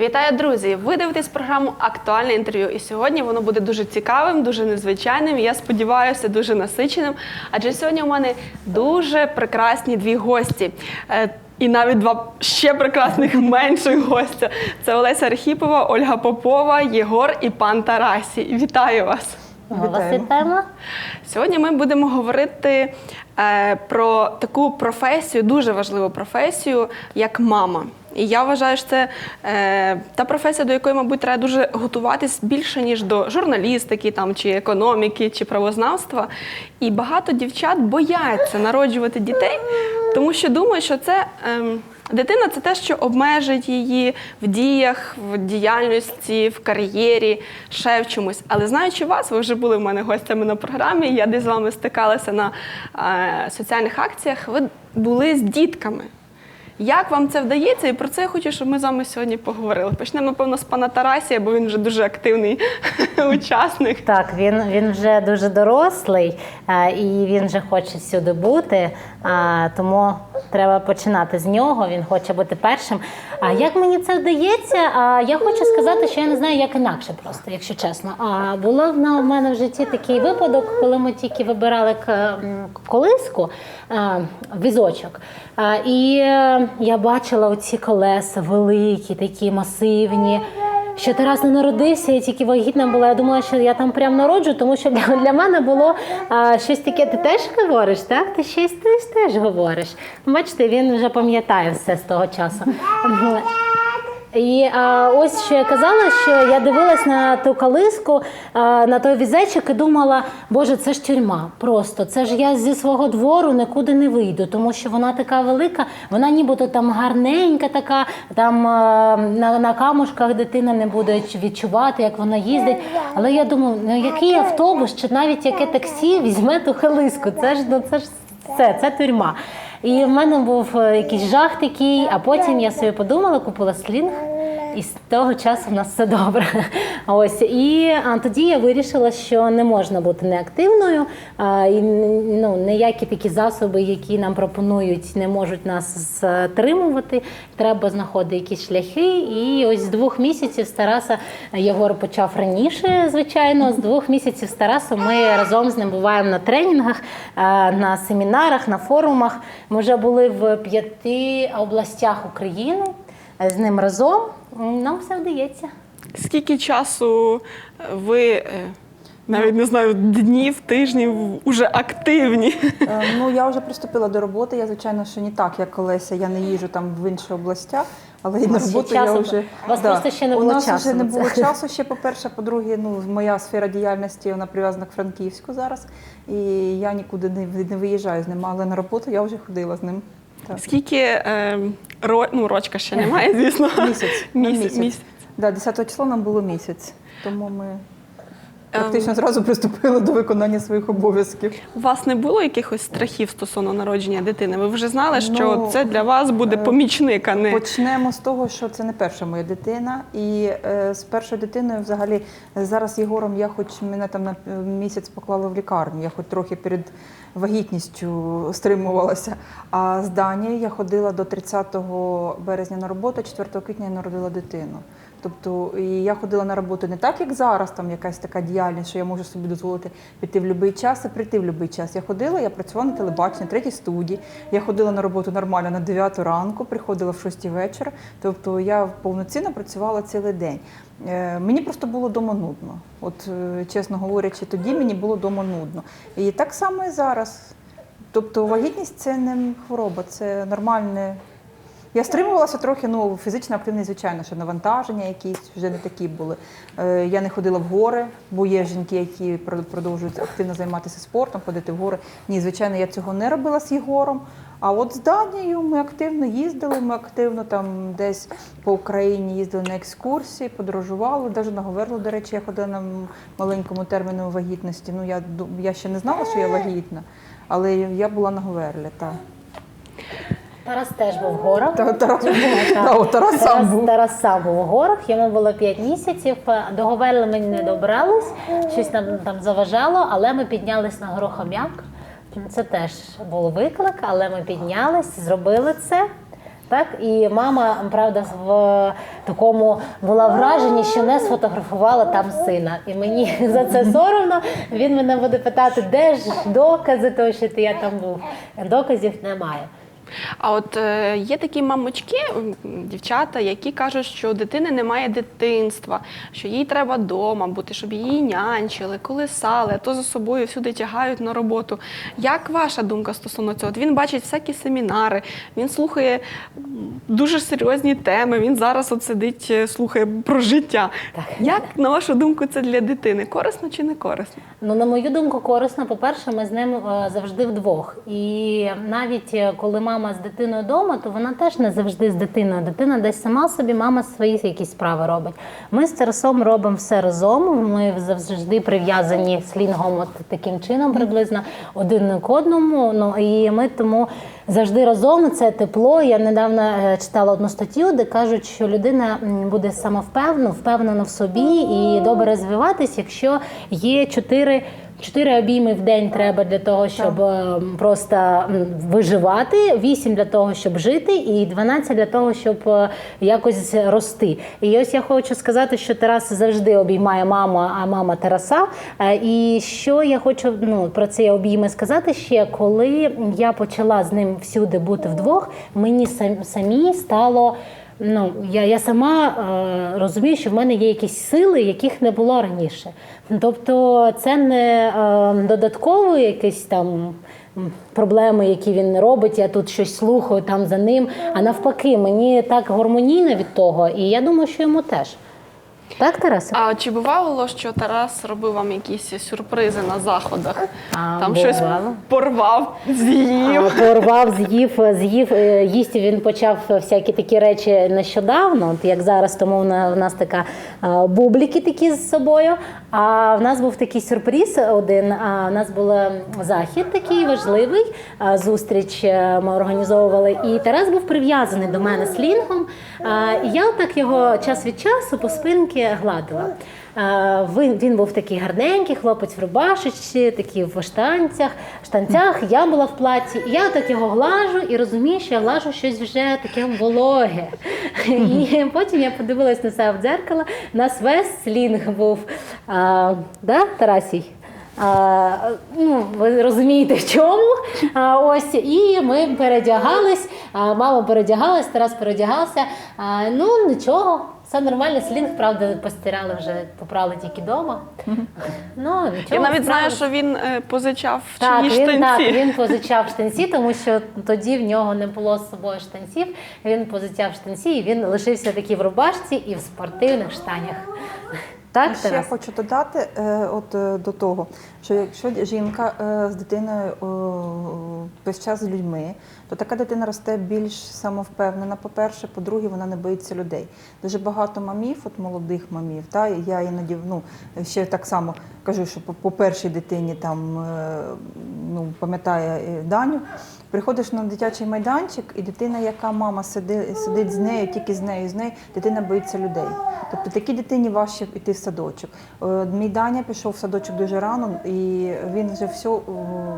Вітаю, друзі! Ви дивитесь програму Актуальне інтерв'ю. І сьогодні воно буде дуже цікавим, дуже незвичайним. і Я сподіваюся, дуже насиченим. Адже сьогодні у мене дуже прекрасні дві гості. Е, І навіть два ще прекрасних менших гостя. Це Олеся Архіпова, Ольга Попова, Єгор і пан Тарасі. Вітаю вас! Вас вітаємо. Сьогодні ми будемо говорити е, про таку професію, дуже важливу професію, як мама. І я вважаю, що це е, та професія, до якої, мабуть, треба дуже готуватись більше, ніж до журналістики, там, чи економіки, чи правознавства. І багато дівчат бояться народжувати дітей, тому що думають, що це. ем, Дитина це те, що обмежить її в діях, в діяльності, в кар'єрі, ще в чомусь. Але знаючи вас, ви вже були в мене гостями на програмі. Я десь з вами стикалася на е, соціальних акціях. Ви були з дітками. Як вам це вдається? І про це я хочу, щоб ми з вами сьогодні поговорили. Почнемо, напевно, з пана Тарасія, бо він вже дуже активний учасник. Так, він, він вже дуже дорослий е, і він вже хоче всюди бути, е, тому треба починати з нього. Він хоче бути першим. А як мені це вдається? Я хочу сказати, що я не знаю, як інакше, просто, якщо чесно. А було в мене в житті такий випадок, коли ми тільки вибирали колиску, е, візочок. І я бачила оці колеса великі, такі масивні. Що Тарас не народився, я тільки вагітна була. Я думала, що я там прям народжу, тому що для, для мене було а, щось таке. Ти теж говориш, так? Ти щось ти теж говориш. Бачите, він вже пам'ятає все з того часу. І а, ось що я казала, що я дивилась на ту калиску, а, на той візечок і думала, боже, це ж тюрма. Просто це ж я зі свого двору нікуди не вийду, тому що вона така велика, вона нібито там гарненька, така там а, на, на камушках дитина не буде відчувати, як вона їздить. Але я думаю, ну який автобус чи навіть яке таксі візьме ту калиску? Це ж ну це ж все, це тюрма. І в мене був е, якийсь жах такий, а потім я собі подумала, купила слінг. І з того часу в нас все добре. Ось і а, тоді я вирішила, що не можна бути неактивною, а, і ну, ніякі такі засоби, які нам пропонують, не можуть нас стримувати. Треба знаходити якісь шляхи. І ось з двох місяців з Тараса Єгор почав раніше, звичайно. З двох місяців з Тарасом ми разом з ним буваємо на тренінгах, на семінарах, на форумах. Ми вже були в п'яти областях України з ним разом. Нам все вдається. Скільки часу ви, е, навіть не знаю, днів, тижнів, уже активні? Е, Ну, я вже приступила до роботи. Я, звичайно, що не так, як Олеся. Я не їжу там в інші областях, але і на роботу я вже вас вас просто ще не було У нас часу вже не було це. часу ще, по-перше. По-друге, ну, моя сфера діяльності вона прив'язана к Франківську зараз. І я нікуди не, не виїжджаю з ним, але на роботу я вже ходила з ним. Так. Скільки е, ро, ну, рочка ще немає, звісно. Місяць. Місяць. місяць. місяць. Да, 10 числа нам було місяць, тому ми практично зразу приступили до виконання своїх обов'язків. У вас не було якихось страхів стосовно народження дитини? Ви вже знали, що Ну, це для вас буде е, помічник, а не Почнемо з того, що це не перша моя дитина. І е, з першою дитиною, взагалі, е, зараз Єгором я хоч мене там на е, місяць поклали в лікарню, я хоч трохи перед вагітністю стримувалася. А з Данією я ходила до 30 березня на роботу, 4 квітня я народила дитину. Тобто і я ходила на роботу не так, як зараз, там якась така діяльність, що я можу собі дозволити піти в будь-який час і прийти в будь-який час. Я ходила, я працювала на телебаченні, третій студії. Я ходила на роботу нормально на 9 ранку, приходила в 6 вечора. Тобто я повноцінно працювала цілий день. Е, Мені просто було вдома нудно. От е, чесно говорячи, тоді мені було вдома нудно. І так само і зараз. Тобто вагітність це не хвороба, це нормальне я стримувалася трохи, ну, фізично активний, звичайно, що навантаження якісь вже не такі були. Е, я не ходила в гори, бо є жінки, які продовжують активно займатися спортом, ходити в гори. Ні, звичайно, я цього не робила з Єгором. А от з Данією ми активно їздили, ми активно там десь по Україні їздили на екскурсії, подорожували. Навіть на Говерлу, до речі, я ходила на маленькому терміну вагітності. Ну, я, я ще не знала, що я вагітна, але я була на Говерлі. Так. Тарас теж був в горах. Та- Тарас. Та, от Тарас сам був. Тарас сам був у горах, йому було 5 місяців. До Говерли ми не добрались, щось нам там заважало, але ми піднялись на гору Хом'як. Це теж був виклик, але ми піднялись, зробили це. Так і мама, правда, в такому була враженні, що не сфотографувала там сина. І мені за це соромно. Він мене буде питати, де ж докази того, що ти я там був. Доказів немає. А от е, є такі мамочки, дівчата, які кажуть, що у дитини немає дитинства, що їй треба вдома бути, щоб її нянчили, колисали, а то за собою всюди тягають на роботу. Як ваша думка стосовно цього? От він бачить всякі семінари, він слухає дуже серйозні теми. Він зараз от сидить, е, слухає про життя. Як на вашу думку, це для дитини? Корисно чи не корисно? Ну, на мою думку, корисно. По-перше, ми з ним е, завжди вдвох. І навіть е, коли мама з дитиною вдома, то вона теж не завжди з дитиною. Дитина десь сама собі, мама свої якісь справи робить. Ми з Тарасом робимо все разом. Ми завжди прив'язані слінгом, от таким чином приблизно один к одному. Ну і ми тому завжди разом це тепло. Я недавно е, читала одну статтю, де кажуть, що людина буде самовпевнена, впевнена в собі і добре розвиватись, якщо є чотири. Чотири обійми в день треба для того, щоб е, просто виживати, вісім для того, щоб жити, і 12 для того, щоб е, якось рости. І ось я хочу сказати, що Тарас завжди обіймає маму, а мама Тараса. Е, І що я хочу ну, про ці обійми сказати ще, коли я почала з ним всюди бути вдвох, мені самі стало. Ну, я, я сама е, розумію, що в мене є якісь сили, яких не було раніше. Тобто це не е, додатково якісь там проблеми, які він робить, я тут щось слухаю там за ним. А навпаки, мені так гармонійно від того, і я думаю, що йому теж. Так, Тарас? А чи бувало, що Тарас робив вам якісь сюрпризи на заходах? А, Там щось бувало. порвав, з'їв. А, Порвав, з'їв, з'їв. е, Їсти він почав всякі такі речі нещодавно, от як зараз, тому в на- в нас така бубліки такі з собою. А в нас був такий сюрприз один. А в нас був захід такий важливий. Зустріч е, ми організовували. І Тарас був прив'язаний до мене слінгом. А, І я так його час від часу по гладила. Він, він був такий гарненький, хлопець в рубашечці, такий в штанцях, штанцях. Я була в платі. І я так його глажу і розумію, що я глажу щось вже таке вологе. І потім я подивилась на себе в дзеркало. У нас весь слінг був. А, да, Тарасій? А, ну, ви розумієте, в чому. А, ось, і ми передягались, а, мама передягалась, Тарас передягався. А, ну, нічого, все нормально. Слінг, правда, постирали вже, попрали тільки вдома. Ну, нічого. Я навіть знаю, що він е, позичав Так, чиїсь він, штанці. так, він позичав штанці, тому що тоді в нього не було з собою штанців. Він позичав штанці, і він лишився такий в рубашці і в спортивних штанях. Так, Ще я Тарас? хочу додати е, от, е, до того, що якщо жінка е, з дитиною е, весь час з людьми, то така дитина росте більш самовпевнена. По-перше, по-друге, вона не боїться людей. Дуже багато мамів, от молодих мамів, та я іноді ну, ще так само кажу, що по, першій дитині там е, ну, пам'ятає е, Даню. Приходиш на дитячий майданчик, і дитина, яка мама сидить, сидить з нею, тільки з нею, з нею, дитина боїться людей. Тобто такій дитині важче йти в садочок. Е, Мій Даня пішов в садочок дуже рано, і він вже все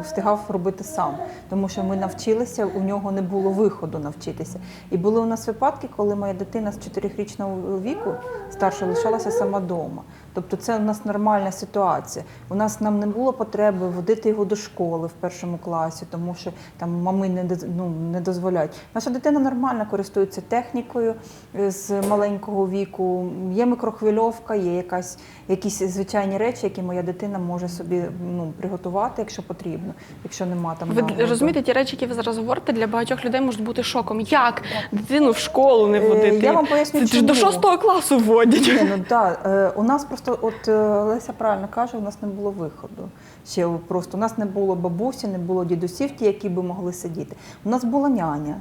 встигав робити сам, тому що ми навчилися, нього не було виходу навчитися. І були у нас випадки, коли моя дитина з 4-річного віку старша лишалася сама вдома. Тобто це у нас нормальна ситуація. У нас нам не було потреби водити його до школи в першому класі, тому що там мами не ну, не дозволяють. Наша дитина нормально користується технікою е, з маленького віку. Є мікрохвильовка, є якась якісь звичайні речі, які моя дитина може собі ну, приготувати, якщо потрібно, якщо нема там Ви нагляду. розумієте, ті речі, які ви зараз говорите, для багатьох людей можуть бути шоком. Як дитину в школу не Е, водити? я вам поясню, Це ж до шостого класу водять. Ні, ну да, е, у нас просто, от е, Леся правильно каже, у нас не було виходу. Ще просто у нас не було бабусі, не було дідусів, ті, які би могли сидіти. У нас була няня,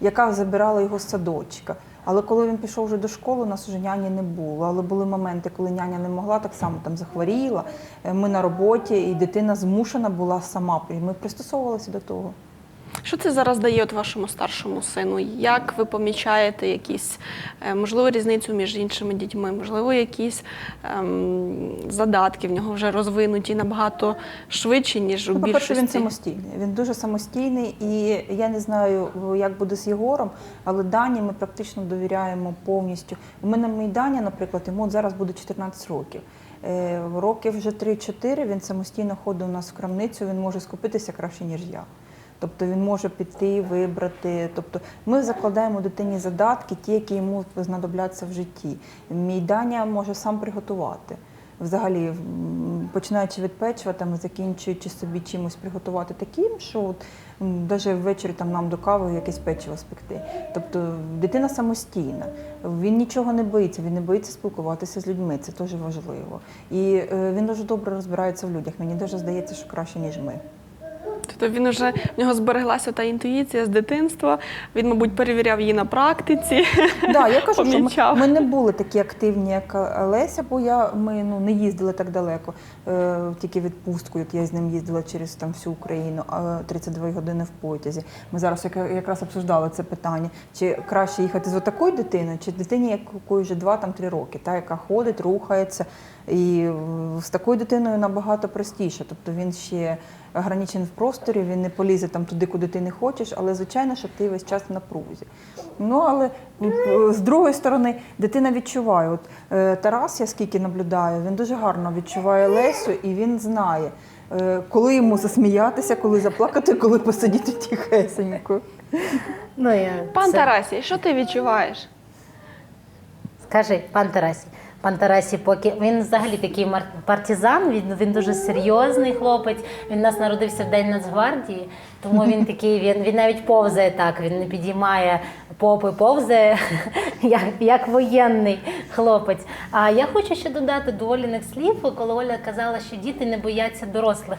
яка забирала його з садочка. Але коли він пішов вже до школи, у нас вже няні не було. Але були моменти, коли няня не могла, так само там захворіла. Е, Ми на роботі, і дитина змушена була сама. Ми пристосовувалися до того. Що це зараз дає от вашому старшому сину? Як ви помічаєте якісь, е, можливо, різницю між іншими дітьми, можливо, якісь ем, задатки в нього вже розвинуті набагато швидше, ніж у Ну, по-перше, більшості? він самостійний. Він дуже самостійний, і я не знаю, як буде з Єгором, але Дані ми практично довіряємо повністю. У мене мій Даня, наприклад, йому от зараз буде 14 років. Е, в Років вже 3-4 він самостійно ходить у нас в крамницю, він може скупитися краще, ніж я. Тобто він може піти, вибрати. Тобто ми закладаємо дитині задатки, ті, які йому знадобляться в житті. Мій Даня може сам приготувати. Взагалі, починаючи від печива, там закінчуючи собі чимось приготувати таким, що от, навіть ввечері там нам до кави якесь печиво спекти. Тобто дитина самостійна, він нічого не боїться, він не боїться спілкуватися з людьми, це дуже важливо. І е, він дуже добре розбирається в людях. Мені дуже здається, що краще, ніж ми. Тобто він вже в нього збереглася та інтуїція з дитинства. Він, мабуть, перевіряв її на практиці. Да, я кажу, що ми, ми не були такі активні, як Леся, бо я, ми ну, не їздили так далеко. Е, тільки відпустку, як я з ним їздила через там, всю Україну, а 32 години в потязі. Ми зараз якраз обсуждали це питання. Чи краще їхати з отакою дитиною, чи дитині, якої вже 2-3 роки, та, яка ходить, рухається. І з такою дитиною набагато простіше. Тобто він ще ограничений в просторі, він не полізе там туди, куди ти не хочеш, але звичайно, що ти весь час в напрузі. Ну але е, з другої сторони, дитина відчуває. От е, Тарас, я скільки наблюдаю, він дуже гарно відчуває Лесю, і він знає, е, коли йому засміятися, коли заплакати, коли посидіти тихесенько. Ну, я Пан Тарасій, що ти відчуваєш? Скажи, пан Тарасі. Пан Тарасі, поки він взагалі такий партизан, він, він дуже серйозний хлопець. Він у нас народився в День Нацгвардії, тому він такий, він, він навіть повзає так, він не підіймає попи, повзає, як, як воєнний хлопець. А я хочу ще додати до Оліних слів, коли Оля казала, що діти не бояться дорослих.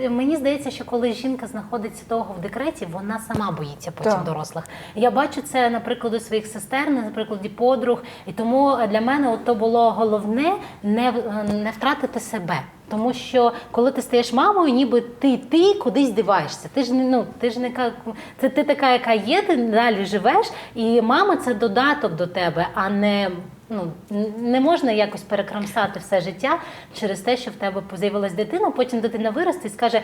Я, мені здається, що коли жінка знаходиться довго в декреті, вона сама боїться потім Так. дорослих. Я бачу це на прикладі своїх сестер, на прикладі подруг. І тому для мене от то було головне не, не втратити себе. Тому що коли ти стаєш мамою, ніби ти, ти кудись диваєшся. Ти ж не ну ти ж не це ти така, яка є, ти далі живеш, і мама це додаток до тебе, а не. Ну не можна якось перекрамсати все життя через те, що в тебе з'явилась дитина. Потім дитина виросте і скаже: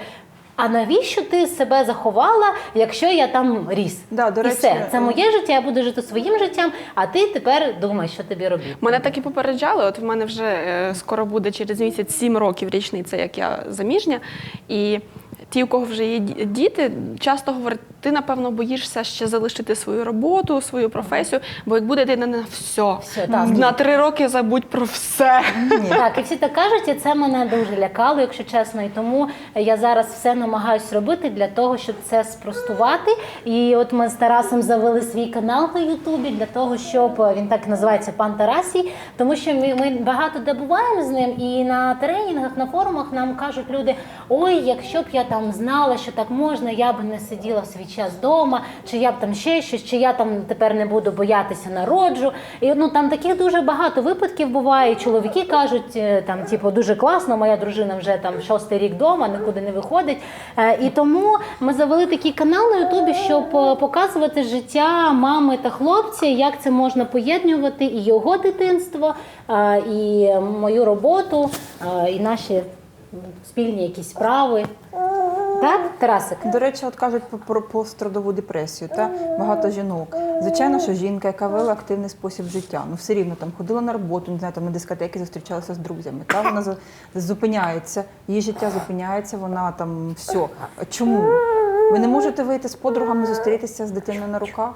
а навіщо ти себе заховала, якщо я там ріс? Да, до і все, це моє життя, я буду жити своїм життям, а ти тепер думай, що тобі робити. Мене так і попереджали. От в мене вже е, скоро буде через місяць сім років річниця, як я заміжня. І ті, у кого вже є діти, часто говорять, ти напевно боїшся ще залишити свою роботу, свою професію, бо як буде дитина на все, Все, так. на три роки забудь про все. Так, і всі так кажуть, і це мене дуже лякало, якщо чесно. І тому я зараз все намагаюся робити для того, щоб це спростувати. І от ми з Тарасом завели свій канал на Ютубі для того, щоб е, він так називається Пан Тарасій, тому що ми, ми багато де буваємо з ним, і на тренінгах, на форумах нам кажуть люди: ой, якщо б я там знала, що так можна, я б не сиділа в свій час вдома, чи я б там ще щось, чи я там тепер не буду боятися народжу. І ну там таких дуже багато випадків буває. Чоловіки кажуть, е, там, типу, дуже класно, моя дружина вже там шостий рік вдома, нікуди не виходить. Е, І тому ми завели такий канал на Ютубі, щоб е, показувати життя мами та хлопця, як це можна поєднувати, і його дитинство, і мою роботу, і наші спільні якісь справи. Так, Тарасик? До речі, от кажуть про- пострадову депресію, та багато жінок. Звичайно, що жінка, яка вела активний спосіб життя, ну все рівно там ходила на роботу, не знаю, там на дискотеки зустрічалася з друзями. Та вона зупиняється, її життя зупиняється, вона там все. Чому? Ви не можете вийти з подругами, зустрітися з дитиною на руках?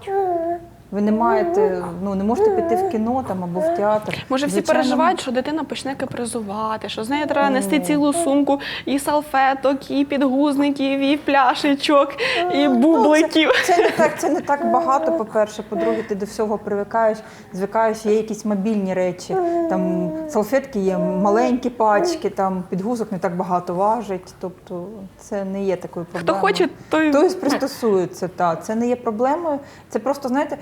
Ви не маєте, ну не можете піти в кіно там або в театр. Може, всі Звичайно, переживають, що дитина почне капризувати, що з нею треба нести цілу сумку і салфеток, і підгузників, і пляшечок, і бубликів. Ну, Це, це не так, це не так багато. По-перше, по-друге, ти до всього привикаєш, звикаєш, є якісь мобільні речі. Там салфетки є маленькі пачки, там підгузок не так багато важить. Тобто це не є такою Хто хоче, той Хтось пристосується, та це не є проблемою. Це просто знаєте,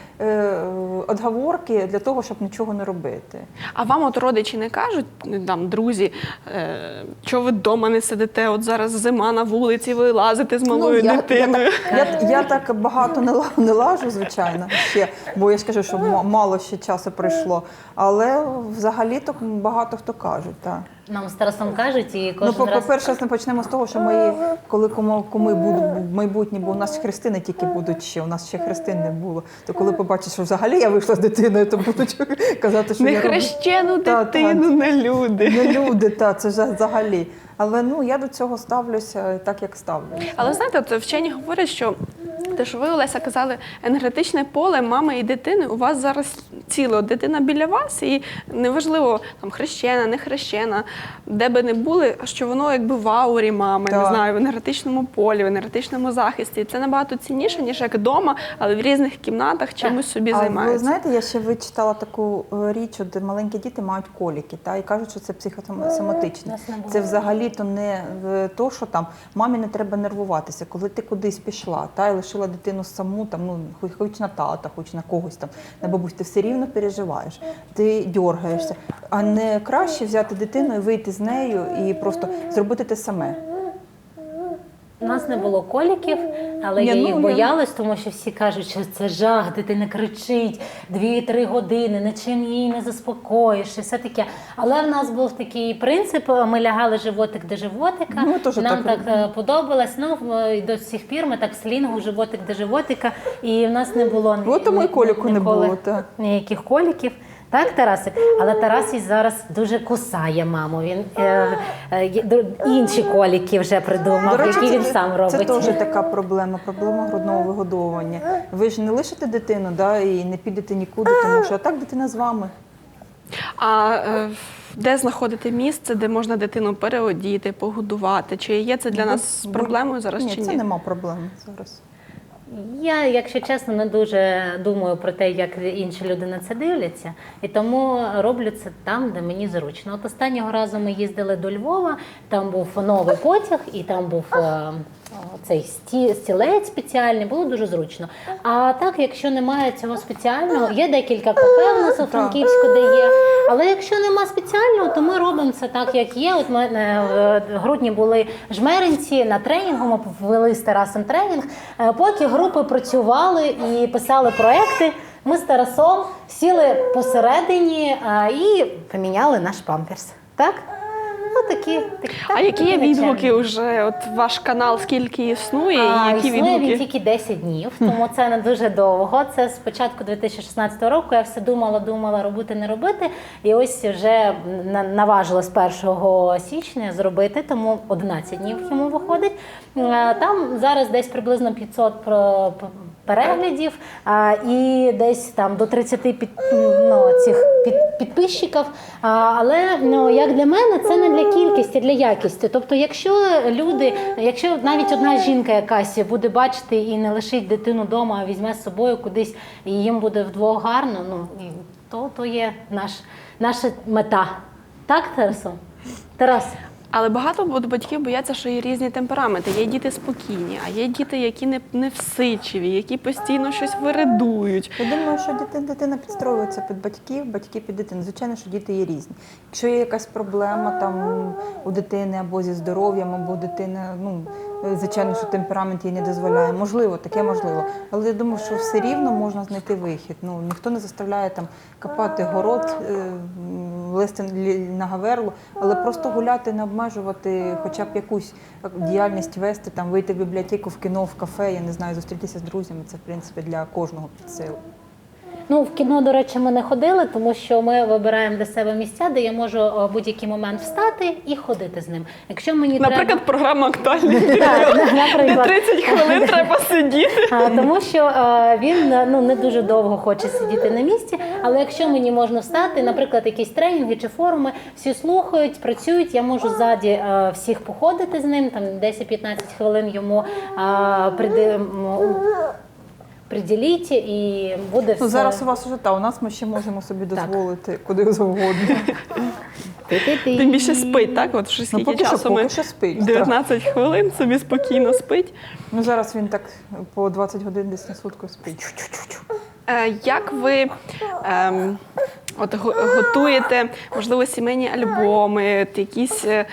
отговорки для того, щоб нічого не робити. А вам от родичі не кажуть, ну, там, друзі, е, що ви вдома не сидите, от зараз зима на вулиці, ви лазите з малою Ну, я, дитиною. Я, так- я, я так багато не, не лажу, звичайно, ще, бо я ж кажу, що ма- мало ще часу пройшло. Але взагалі то багато хто кажуть. Так. Нам з Тарасом кажуть, і Ну, кожен по- раз по-перше, ми почнемо з того, що мої, коли кому, кому будуть в майбутнє, бо у нас хрестини тільки будуть ще, у нас ще хрестин не було. То коли побачать, що взагалі я вийшла з дитиною, то будуть казати, що Не я хрещену Та, та. дитину, не люди. Не люди, та це ж взагалі. Але ну я до цього ставлюся так, як ставлюся. Але знаєте, от вчені говорять, що те, що ви, Олеся, казали, енергетичне поле мами і дитини у вас зараз ціле. От Дитина біля вас, і неважливо там хрещена, не хрещена, де би не були, що воно якби в аурі мами, не знаю, в енергетичному полі, в енергетичному захисті. Це набагато цінніше, ніж як вдома, але в різних кімнатах чимось собі а ви знаєте, я ще вичитала таку е, річ, де маленькі діти мають коліки, та і кажуть, що це психосоматичне. Це взагалі то не е, то, що там мамі не треба нервуватися, коли ти кудись пішла, та і лишила дитину саму, там ну хоч, хоч на тата, хоч на когось там, на бабусь, ти все рівно переживаєш, ти дергаєшся. А не краще взяти дитину і вийти з нею і просто зробити те саме. У нас не було коліків, але Ні, я ну, їх боялась, тому що всі кажуть, що це жах, дитина кричить дві-три години, нічим її не заспокоїш і все таке. Але в нас був такий принцип: ми лягали животик до животика. Ну, Нам так так, е, подобалось. Ну і до сих пір ми так слінгу животик до животика, і в нас не було ні- От тому і ні- коліку не було, ніяких коліків. Так, Тарасик? Але Тарасій зараз дуже кусає маму. Він е, е, інші коліки вже придумав, які він сам робить. Це теж така проблема, проблема грудного вигодовування. Ви ж не лишите дитину, да, і не підете нікуди, тому що а так дитина з вами. А е, де знаходити місце, де можна дитину переодіти, погодувати? Чи є це для нас проблемою зараз ні, чи це нема проблем зараз. Я, якщо чесно, не дуже думаю про те, як інші люди на це дивляться, і тому роблю це там, де мені зручно. От останнього разу ми їздили до Львова, там був новий потяг, і там був е, цей сті, стілець спеціальний, було дуже зручно. А так, якщо немає цього спеціального, є декілька кафе у нас у Франківську, де є. Але якщо нема спеціального, то ми робимо це так, як є. От ми е, в грудні були жмеринці на тренінгу. Ми ввели з Тарасом тренінг. Е, Поки групи працювали і писали проекти, ми з Тарасом сіли посередині е, і поміняли наш памперс. Так? Ну такі. такі А так, які є відгуки вже? От ваш канал скільки існує, А, і які існує він тільки 10 днів, тому це не дуже довго. Це з початку 2016 року. Я все думала, думала робити, не робити. І ось вже на- наважилась 1 січня зробити, тому 11 днів йому виходить. Е, Там зараз десь приблизно 500 про- переглядів а, і десь там до 30 під, ну, цих під, підписчиків. А, але ну, як для мене, це не для кількості, а для якості. Тобто, якщо люди, якщо навіть одна жінка якась буде бачити і не лишить дитину вдома, а візьме з собою кудись, і їм буде вдвох гарно, ну то, то є наш, наша мета. Так, Тарасо? Тарас? Але багато батьків бояться, що є різні темпераменти. Є діти спокійні, а є діти, які не, не всичиві, які постійно щось виридують. Я думаю, що дитина, дитина підстроюється під батьків, батьки під дитину. Звичайно, що діти є різні. Якщо є якась проблема там у дитини або зі здоров'ям, або дитина, ну звичайно, що темперамент їй не дозволяє. Можливо, таке можливо. Але я думаю, що все рівно можна знайти вихід. Ну ніхто не заставляє там копати город, е, лезти на гаверлу, але просто гуляти, не обмежувати, хоча б якусь діяльність вести, там вийти в бібліотеку, в кіно, в кафе, я не знаю, зустрітися з друзями. Це в принципі для кожного під силу. Ну, в кіно, до речі, ми не ходили, тому що ми вибираємо для себе місця, де я можу о, будь-який момент встати і ходити з ним. Якщо мені Наприклад, програма актуальний треба... період, Так, де наприклад. 30 хвилин треба сидіти. А, тому що е, він е, ну не дуже довго хоче сидіти на місці. Але якщо мені можна встати, наприклад, якісь тренінги чи форуми, всі слухають, працюють. Я можу ззаді е, всіх походити з ним, там 10-15 хвилин йому е, приди, м, приділіть і буде все. Ну, зараз у вас вже та, у нас ми ще можемо собі Так. дозволити куди завгодно. Ти-ти-ти. Тим більше спить, так? От що скільки поки що- часу поки ми що спить, так. 19 хвилин собі спокійно спить. Ну зараз він так по 20 годин десь на сутку спить. Е, Як ви ем, от, го- готуєте, можливо, сімейні альбоми, от якісь е,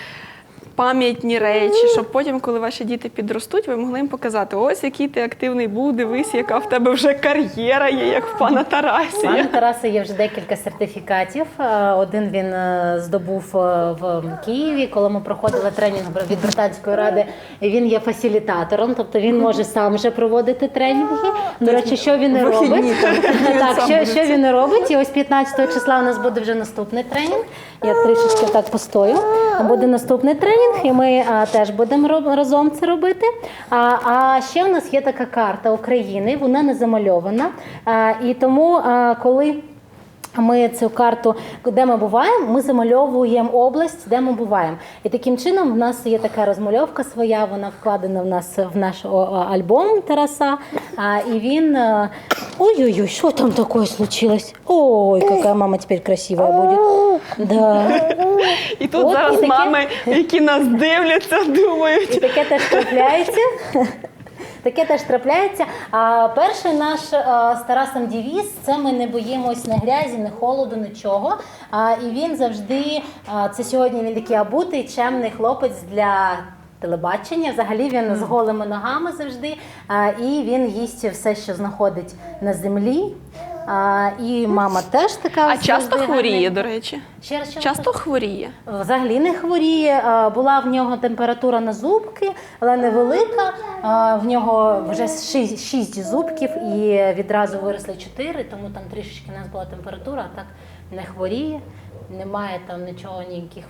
пам'ятні речі, щоб потім, коли ваші діти підростуть, ви могли їм показати, ось який ти активний був, дивись, яка в тебе вже кар'єра є, як в пана У пана Тараса є вже декілька сертифікатів. Е, Один він е, здобув е, в Києві, коли ми проходили тренінг від британської ради. Він є фасилітатором, тобто він може сам вже проводити тренінги. До речі, що він і робить. Так, що, що він і робить? І ось 15 числа у нас буде вже наступний тренінг. Я трішечки так постою. Буде наступний тренінг, і ми а, теж будемо роб- разом це робити. А, а ще в нас є така карта України, вона не замальована. А, і тому, а, коли ми цю карту, де ми буваємо, ми замальовуємо область, де ми буваємо. І таким чином в нас є така розмальовка своя, вона вкладена в нас в наш альбом Тараса. А, і він. е, Ой-ой-ой, що там такое случилось? Ой, яка мама тепер красива буде. Да. І тут От, зараз і таке- мами, які нас дивляться, І думають. таке теж трапляється. Таке теж трапляється. А перший наш а, з Тарасом Дівіз це ми не боїмось не грязі, не холоду, нічого. А, і він завжди, а, це сьогодні він такий абутий, чемний хлопець для. Телебачення, взагалі він з голими ногами завжди, а, і він їсть все, що знаходить на землі. А, і мама теж така. А часто хворіє, гарненька. до речі. Ще раз, ще Часто хворіє. Взагалі не хворіє. А, Була в нього температура на зубки, але невелика. А, В нього вже шість, шість зубків і відразу виросли чотири, тому там трішечки у нас була температура, а так не хворіє. Немає там нічого, ніяких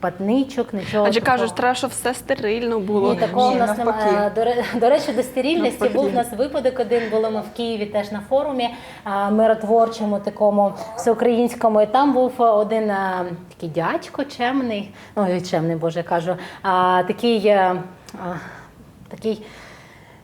патничок, нічого. Адже такого. кажуть, треба, щоб все стерильно було. Ні, такого Ні, в нас навпаки. немає. До, ре- до речі, до стерильності Навпаки. був у нас випадок один. Були ми в Києві теж на форумі а, миротворчому, такому всеукраїнському. І там був один а, такий дядько чемний, ой, чемний, боже, я кажу, а, такий. е, а, такий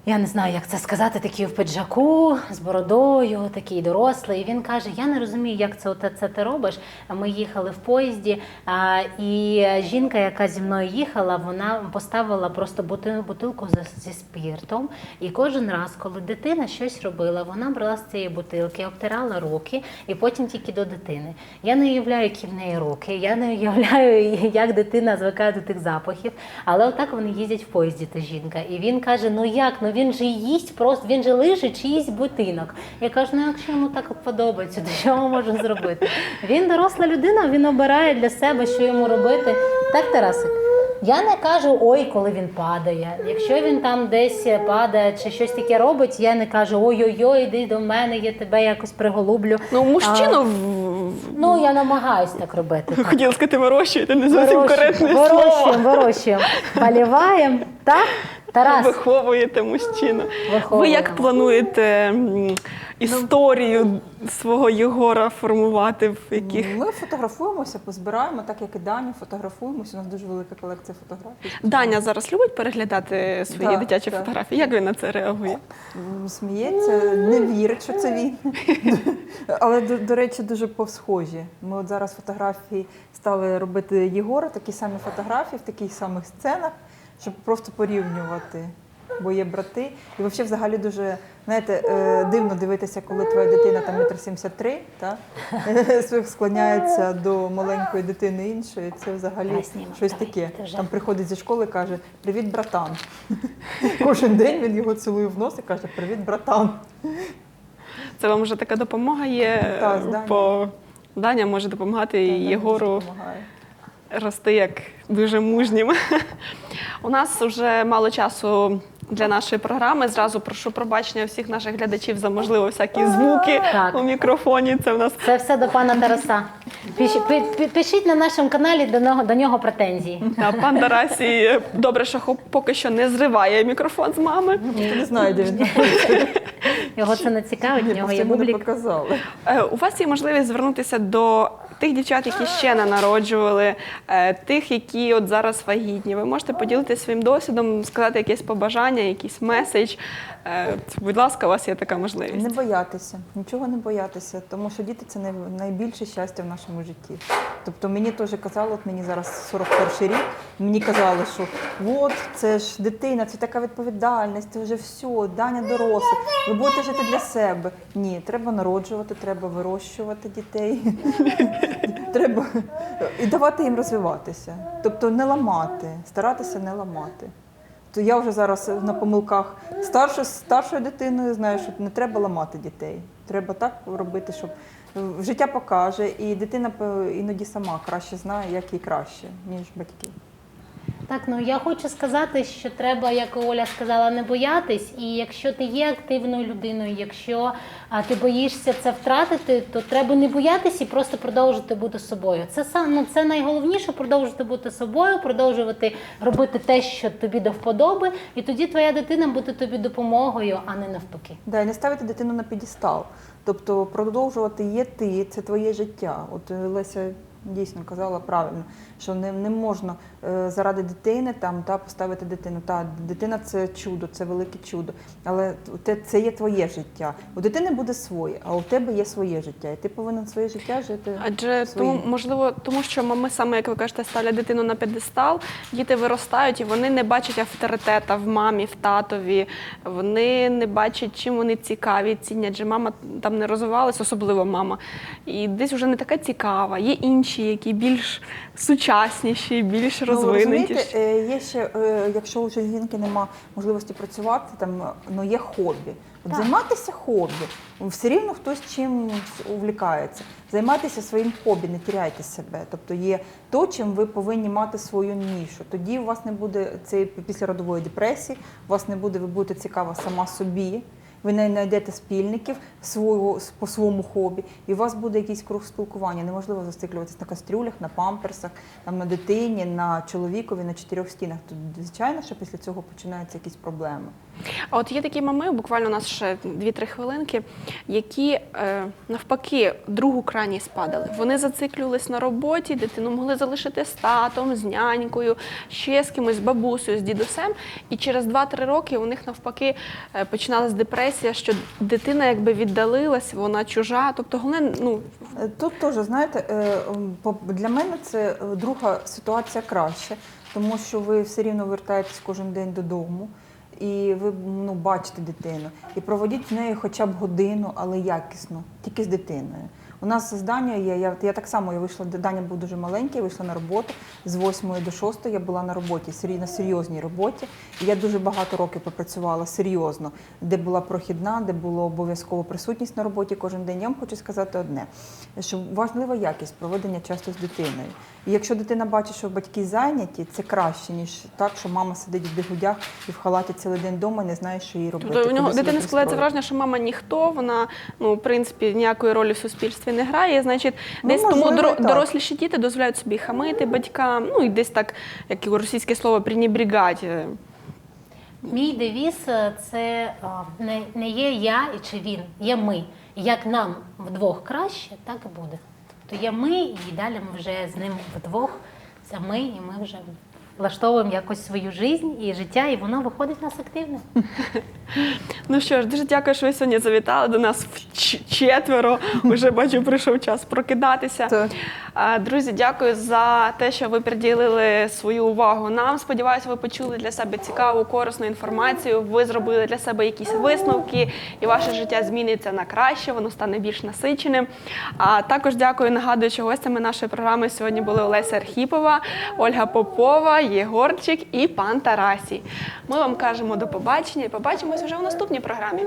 я не знаю, як це сказати, такий в пиджаку з бородою, такий дорослий. І він каже: Я не розумію, як це, оте- це ти робиш. Ми їхали в поїзді, а, і жінка, яка зі мною їхала, вона поставила просто бутилку зі, спіртом. І кожен раз, коли дитина щось робила, вона брала з цієї бутилки, обтирала руки і потім тільки до дитини. Я не уявляю, які в неї руки, я не уявляю, як дитина звикає до тих запахів. Але отак вони їздять в поїзді, та жінка. І він каже: Ну як? Ну він же їсть, просто він же лежить чи їсть бутинок. Я кажу, ну якщо йому так подобається, то що ми можемо зробити? Він доросла людина, він обирає для себе, що йому робити. Так, Тарасик? Я не кажу ой, коли він падає. Якщо він там десь падає чи щось таке робить, я не кажу ой-ой-ой, іди до мене, я тебе якось приголублю. Ну, мужчину в- ну я намагаюсь так робити. хотіла сказати, вирощуєте, не зовсім коректне слово. Вирощуємо, вирощуємо. Поливаємо. Так? Тарас, Виховуєте мужчину. Ви Виховуємо. як плануєте м, історію свого Єгора формувати в яких? Ми фотографуємося, позбираємо, так як і Даню, фотографуємося. У нас дуже велика колекція фотографій. Даня зараз любить переглядати свої Так, дитячі так. фотографії. Як він на це реагує? М, Сміється, не вірить, що це він. Але, до, до речі, дуже повсхожі. Ми от зараз фотографії стали робити Єгора, такі самі фотографії в таких самих сценах, щоб просто порівнювати. Бо є брати. І взагалі, взагалі дуже знаєте, е, дивно дивитися, коли твоя дитина там метр сімдесят три, та склоняється до маленької дитини іншої. Це взагалі Давай щось давай, таке. Там приходить зі школи, каже: Привіт, братан. Кожен день він його цілує в нос і каже: Привіт, братан. Це вам вже така допомога є Так, з Даня. по Даня може допомагати і Та, Єгору допомагає. Рости як дуже мужнім. У нас вже мало часу для нашої програми. Зразу прошу пробачення всіх наших глядачів за можливо всякі звуки Так. у мікрофоні. Це в нас це все до пана Тараса. Пишіть, пи- пи- пишіть на нашому каналі до нього, до нього претензії. та, пан Тарасій добре, що хоп- поки що не зриває мікрофон з мами. Не знає, де він Його це не цікавить, в нього просто є йому не бублік. показали. Е, У вас є можливість звернутися до тих дівчат, які ще не народжували, е, тих, які от зараз вагітні. Ви можете поділитися своїм досвідом, сказати якесь побажання, якийсь меседж. Е, Будь ласка, у вас є така можливість. Не боятися, нічого не боятися, тому що діти це найбільше щастя в нашому житті. Тобто мені теж казали, от мені зараз 41 рік, мені казали, що от це ж дитина, це така відповідальність, це вже все, Даня дорослий, ви будете жити для себе. Ні, треба народжувати, треба вирощувати дітей, треба і давати їм розвиватися. Тобто не ламати, старатися не ламати. То я вже зараз на помилках старшою, старшою дитиною знаю, що не треба ламати дітей. Треба так робити, щоб життя покаже, і дитина іноді сама краще знає, як їй краще, ніж батьки. Так, ну я хочу сказати, що треба, як Оля сказала, не боятись. І якщо ти є активною людиною, якщо а, ти боїшся це втратити, то треба не боятись і просто продовжувати бути собою. Це сам ну, це найголовніше продовжувати бути собою, продовжувати робити те, що тобі до вподоби, і тоді твоя дитина буде тобі допомогою, а не навпаки. Да, не ставити дитину на підістал. Тобто продовжувати є ти, це твоє життя. От е, Леся дійсно казала правильно, що не, не можна заради дитини там та поставити дитину. Та дитина це чудо, це велике чудо. Але це є твоє життя. У дитини буде своє, а у тебе є своє життя. І ти повинен своє життя жити. Адже своїм. тому, можливо, тому що мами саме, як ви кажете, ставлять дитину на п'єдестал, діти виростають і вони не бачать авторитета в мамі, в татові. Вони не бачать, чим вони цікаві, цінять. Адже мама там не розвивалась, особливо мама. І десь вже не така цікава. Є інші, які більш сучасніші, більш Ну, розвинутіші. розумієте, е, є ще, е, якщо у жінки нема можливості працювати, там ну є хобі. От Так. займатися хобі. Все рівно хтось чим увлікається. Займайтеся своїм хобі, не тіряйте себе. Тобто є то, чим ви повинні мати свою нішу. Тоді у вас не буде цієї післяродової депресії, у вас не буде, ви будете цікава сама собі. Ви не знайдете спільників свого, по своєму хобі, і у вас буде якийсь круг спілкування. Неможливо зациклюватися на кастрюлях, на памперсах, там, на дитині, на чоловікові, на чотирьох стінах. Тут, звичайно, що після цього починаються якісь проблеми. А от є такі мами, буквально у нас ще 2-3 хвилинки, які е, навпаки другу крайність падали. Вони зациклювались на роботі, дитину могли залишити з татом, з нянькою, ще з кимось, з бабусею, з дідусем. І через 2-3 роки у них навпаки е, починалась депресія, що дитина якби віддалилась, вона чужа. Тобто, головне, ну Е, Тут теж, знаєте, для мене це друга ситуація краще, тому що ви все рівно вертаєтесь кожен день додому. І ви ну, бачите дитину. І проводіть з нею хоча б годину, але якісно, тільки з дитиною. У нас з Данією є, я, я так само я вийшла, Даня був дуже маленький, я вийшла на роботу. З 8 до 6 я була на роботі, на серйозній роботі. І я дуже багато років попрацювала серйозно, де була прохідна, де була обов'язково присутність на роботі кожен день. Я вам хочу сказати одне, що важлива якість проведення часу з дитиною. І якщо дитина бачить, що батьки зайняті, це краще, ніж так, що мама сидить в бігудях і в халаті цілий день вдома, не знає, що їй робити. Тобто у нього дитини складається враження, що мама ніхто, вона ну в принципі ніякої ролі в суспільстві не грає. Значить, Ну, десь тому можливо, так. доросліші діти дозволяють собі хамити батькам, ну і десь так, як і російське слово, пренебрігати. Мій девіз е, це не, не є я і чи він, є ми. Як нам вдвох краще, так і буде. Тобто є ми, і далі ми вже з ним вдвох. Це ми, і ми вже влаштовуємо якось свою життя і життя, і воно виходить в нас активне. Ну що ж, дуже дякую, що ви сьогодні завітали до нас в четверо. Уже бачу, прийшов час прокидатися. Так. Друзі, дякую за те, що ви приділили свою увагу нам. Сподіваюся, ви почули для себе цікаву, корисну інформацію. Ви зробили для себе якісь висновки, і ваше життя зміниться на краще, воно стане більш насиченим. А також дякую, нагадую, що гостями нашої програми сьогодні були Олеся Архіпова, Ольга Попова, Єгорчик і пан Тарасій. Ми вам кажемо до побачення і побачимось вже у наступній програмі.